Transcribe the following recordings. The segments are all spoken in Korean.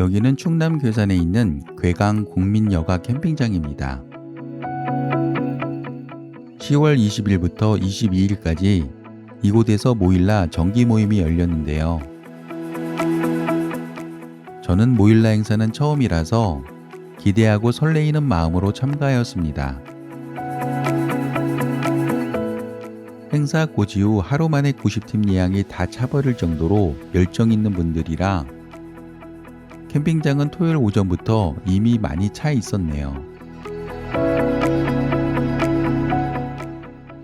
여기는 충남 괴산에 있는 괴강 국민여가 캠핑장입니다. 10월 20일부터 22일까지 이곳에서 모일라 정기 모임이 열렸는데요. 저는 모일라 행사는 처음이라서 기대하고 설레이는 마음으로 참가하였습니다. 행사 고지 후 하루 만에 90팀 예양이 다 차버릴 정도로 열정 있는 분들이라 캠핑장은 토요일 오전부터 이미 많이 차 있었네요.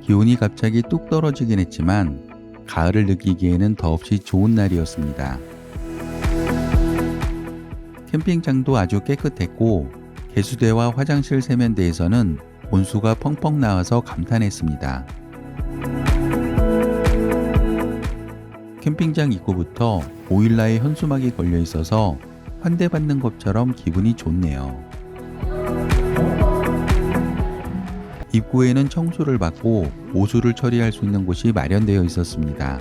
기온이 갑자기 뚝 떨어지긴 했지만 가을을 느끼기에는 더없이 좋은 날이었습니다. 캠핑장도 아주 깨끗했고 개수대와 화장실 세면대에서는 온수가 펑펑 나와서 감탄했습니다. 캠핑장 입구부터 오일라에 현수막이 걸려 있어서 환대받는 것처럼 기분이 좋네요. 입구에는 청소를 받고 오수를 처리할 수 있는 곳이 마련되어 있었습니다.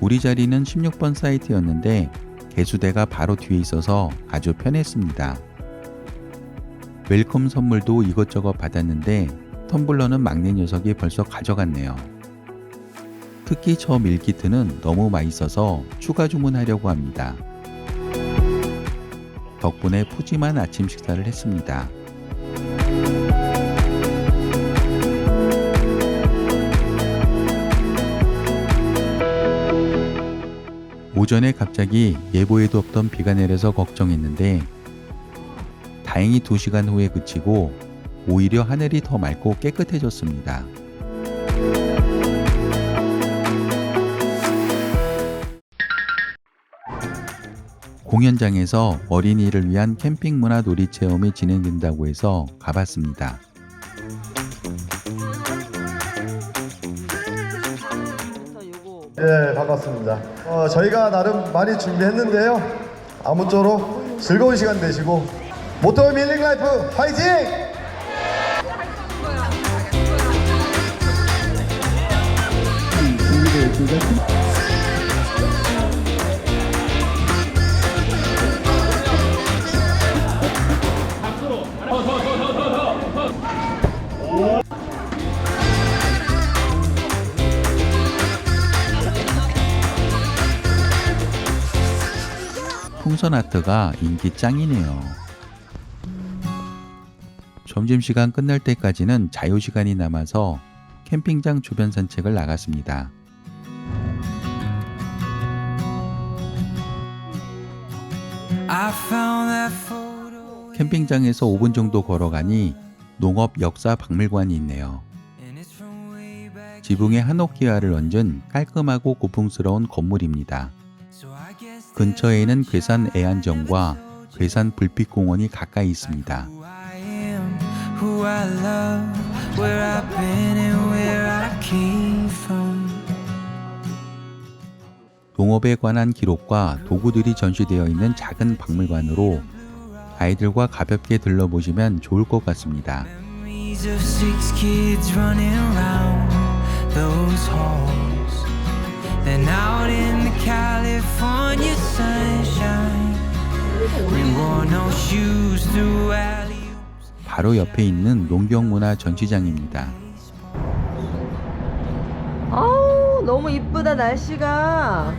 우리 자리는 16번 사이트였는데 개수대가 바로 뒤에 있어서 아주 편했습니다. 웰컴 선물도 이것저것 받았는데 텀블러는 막내 녀석이 벌써 가져갔네요. 특히 저 밀키트는 너무 맛있어서 추가 주문하려고 합니다. 덕분에 푸짐한 아침 식사를 했습니다. 오전에 갑자기 예보에도 없던 비가 내려서 걱정했는데 다행히 2시간 후에 그치고 오히려 하늘이 더 맑고 깨끗해졌습니다. 공연장에서 어린이를 위한 캠핑 문화 놀이 체험이 진행된다고 해서 가봤습니다. 네, 반갑습니다. 어, 저희가 나름 많이 준비했는데요. 아무쪼록 즐거운 시간 되시고 모토 밀링 라이프 화이팅! 아트가 인기 짱이네요. 점심시간 끝날 때까지는 자유시간이 남아서 캠핑장 주변 산책을 나갔습니다. 캠핑장에서 5분 정도 걸어가니 농업 역사 박물관이 있네요. 지붕에 한옥기와를 얹은 깔끔하고 고풍스러운 건물입니다. Guess 근처에는 괴산 애안정과 괴산 불빛공원이 가까이 있습니다. 농업에 관한 기록과 도구들이 전시되어 있는 작은 박물관으로 아이들과 가볍게 들러보시면 좋을 것 같습니다. Then out in the California sunshine we wore no shoes through alley 바로 옆에 있는 농경문화 전시장입니다. 아우 너무 이쁘다 날씨가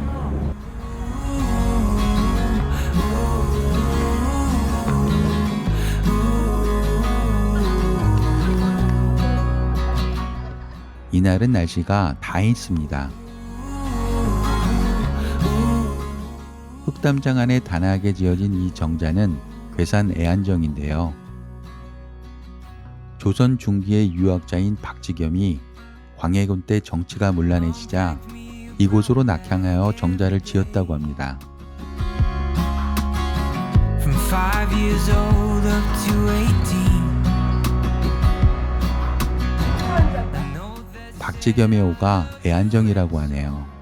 이날은 날씨가 다 했습니다. 흑담장 안에 단아하게 지어진 이 정자는 괴산 애안정인데요. 조선 중기의 유학자인 박지겸이 광해군 때 정치가 문란해지자 이곳으로 낙향하여 정자를 지었다고 합니다. from five years old up to 18. I know that 박지겸의 오가 애안정이라고 하네요.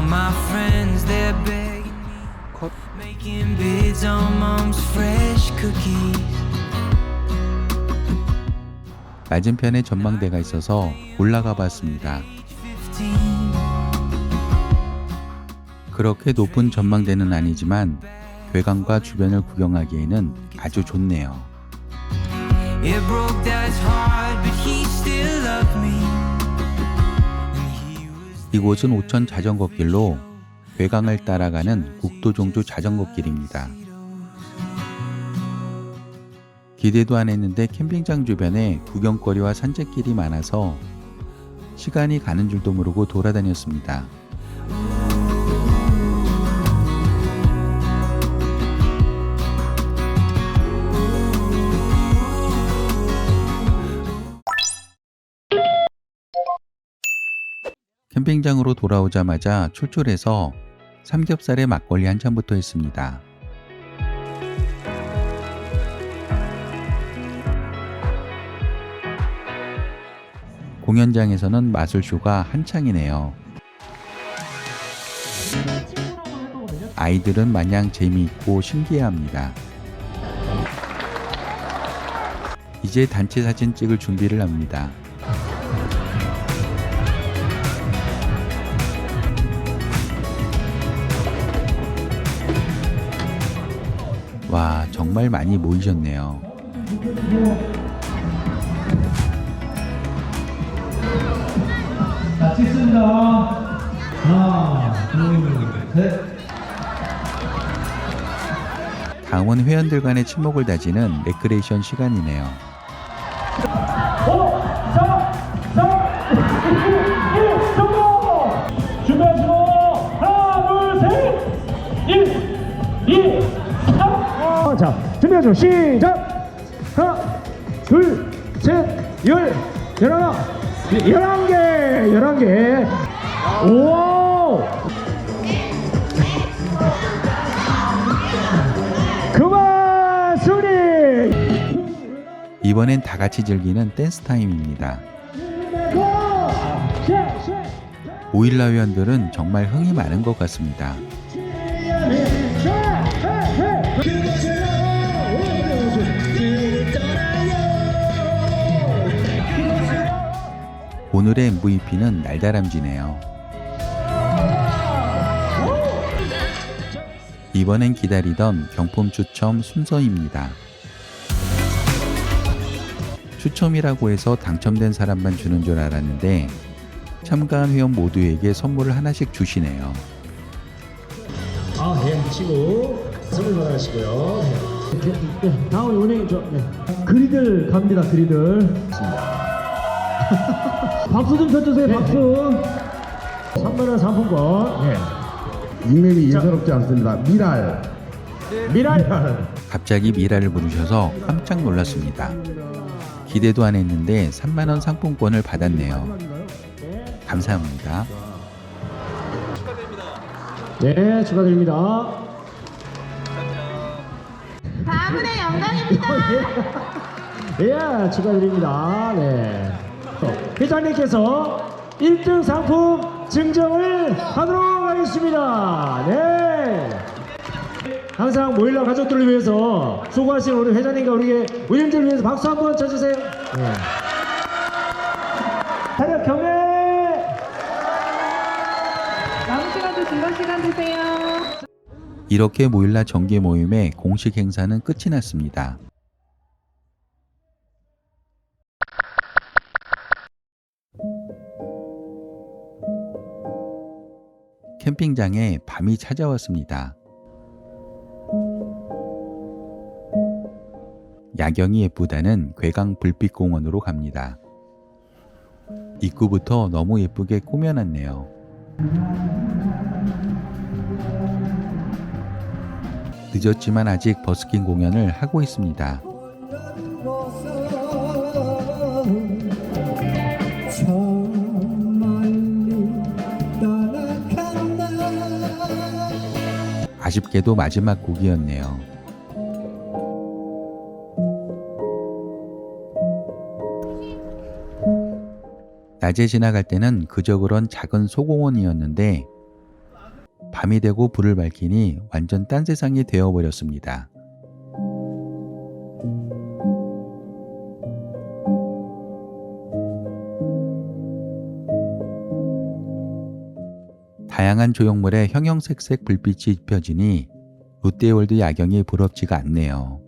All my friends, they're begging me. Making bids on mom's fresh cookies. 맞은편에 전망대가 있어서 올라가 봤습니다. 그렇게 높은 전망대는 아니지만 괴강과 주변을 구경하기에는 아주 좋네요. 이곳은 오천 자전거 길로 괴강을 따라가는 국도종주 자전거 길입니다. 기대도 안 했는데 캠핑장 주변에 구경거리와 산책길이 많아서 시간이 가는 줄도 모르고 돌아다녔습니다. 캠핑장으로 돌아오자마자 출출해서 삼겹살에 막걸리 한 잔부터 했습니다. 공연장에서는 마술쇼가 한창이네요. 아이들은 마냥 재미있고 신기해합니다. 이제 단체 사진 찍을 준비를 합니다. 와, 정말 많이 모이셨네요. 자, 찍습니다. 하나, 둘, 셋. 다음은 회원들 간의 친목을 다지는 레크레이션 시간이네요. 준비하시고, 시작! 하나, 둘, 셋, 열, 열하나, 열한 개, 열한 개. 오! 그만! 이번엔 다 같이 즐기는 댄스 타임입니다. 오일라 회원들은 정말 흥이 많은 것 같습니다. 오늘의 MVP는 날다람쥐네요. 이번엔 기다리던 경품 추첨 순서입니다. 추첨이라고 해서 당첨된 사람만 주는 줄 알았는데 참가한 회원 모두에게 선물을 하나씩 주시네요. 아, 네, 치고 선물 받아가시고요. 네. 네, 다음 은행 저 네. 그리들 갑니다. 그리들. 박수 좀 쳐주세요. 박수. 3만 원 상품권. 네. 닉네임이 예사롭지 않습니다. 미랄. 미랄. 갑자기 미라를 부르셔서 깜짝 놀랐습니다. 기대도 안 했는데 3만원 상품권을 받았네요. 감사합니다. 네, 축하드립니다. 다음은의 영광입니다. 예, 축하드립니다. 네. 회장님께서 1등 상품 증정을 하도록 하겠습니다. 네. 항상 모일라 가족들을 위해서 수고하신 우리 회장님과 우리 의원들을 위해서 박수 한번 쳐주세요. 네. 차렷 경례! 남은 시간도 즐거운 시간 되세요. 이렇게 모일라 정기 모임의 공식 행사는 끝이 났습니다. 캠핑장에 밤이 찾아왔습니다. 야경이 예쁘다는 괴강 불빛공원으로 갑니다. 입구부터 너무 예쁘게 꾸며놨네요. 늦었지만 아직 버스킹 공연을 하고 있습니다. 아쉽게도 마지막 곡이었네요. 낮에 지나갈 때는 그저 그런 작은 소공원이었는데 밤이 되고 불을 밝히니 완전 딴 세상이 되어버렸습니다. 다양한 조형물에 형형색색 불빛이 입혀지니 롯데월드 야경이 부럽지가 않네요.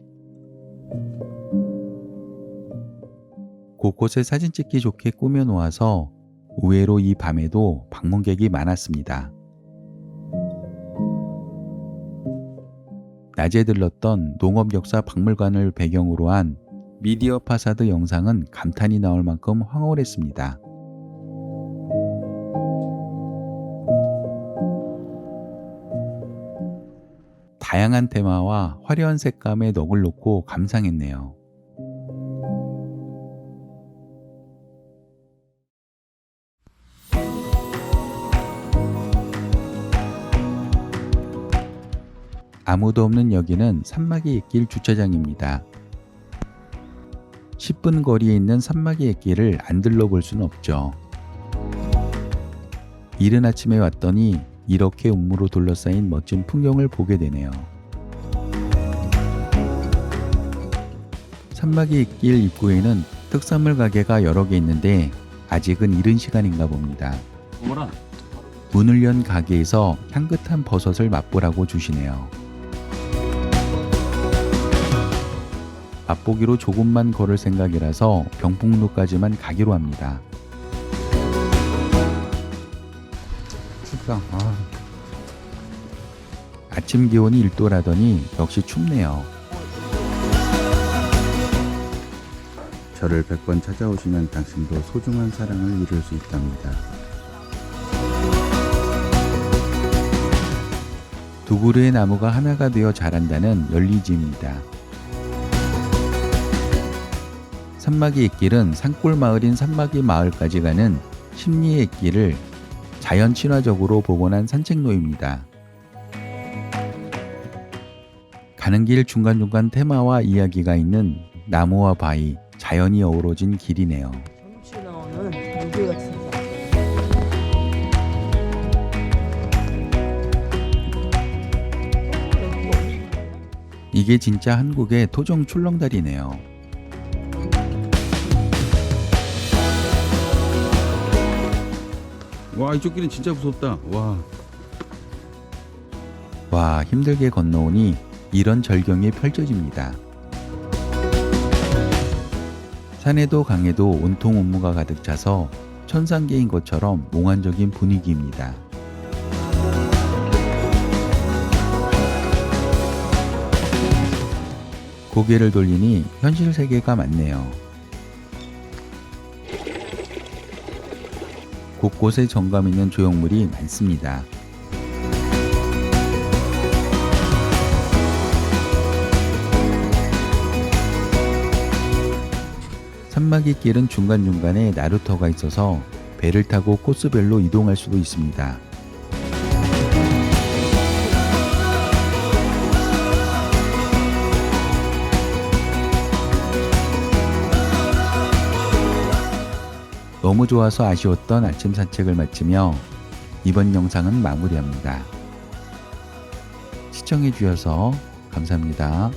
곳곳에 사진 찍기 좋게 꾸며 놓아서 의외로 이 밤에도 방문객이 많았습니다. 낮에 들렀던 농업역사 박물관을 배경으로 한 미디어 파사드 영상은 감탄이 나올 만큼 황홀했습니다. 다양한 테마와 화려한 색감의 넋을 놓고 감상했네요. 아무도 없는 여기는 산막이 있길 주차장입니다. 10분 거리에 있는 산막이 있기를 안 들러볼 수는 없죠. 이른 아침에 왔더니 이렇게 운무로 둘러싸인 멋진 풍경을 보게 되네요. 산막이 있길 입구에는 특산물 가게가 여러 개 있는데 아직은 이른 시간인가 봅니다. 문을 연 가게에서 향긋한 버섯을 맛보라고 주시네요. 맛보기로 조금만 걸을 생각이라서 병풍로까지만 가기로 합니다. 춥다. 아. 아침 기온이 1도라더니 역시 춥네요. 저를 100번 찾아오시면 당신도 소중한 사랑을 이룰 수 있답니다. 두 그루의 나무가 하나가 되어 자란다는 연리지입니다. 산막이 있길은 산골 마을인 산막이 마을까지 가는 심리의 길을 자연 친화적으로 복원한 산책로입니다. 가는 길 중간중간 테마와 이야기가 있는 나무와 바위, 자연이 어우러진 길이네요. 이게 진짜 한국의 토종 출렁다리네요. 와 이쪽 길은 진짜 무섭다. 와. 와, 힘들게 건너오니 이런 절경이 펼쳐집니다. 산에도 강에도 온통 운무가 가득 차서 천상계인 것처럼 몽환적인 분위기입니다. 고개를 돌리니 현실 세계가 맞네요. 곳곳에 정감 있는 조형물이 많습니다. 산막이 길은 중간중간에 나루터가 있어서 배를 타고 코스별로 이동할 수도 있습니다. 너무 좋아서 아쉬웠던 아침 산책을 마치며 이번 영상은 마무리합니다. 시청해 주셔서 감사합니다.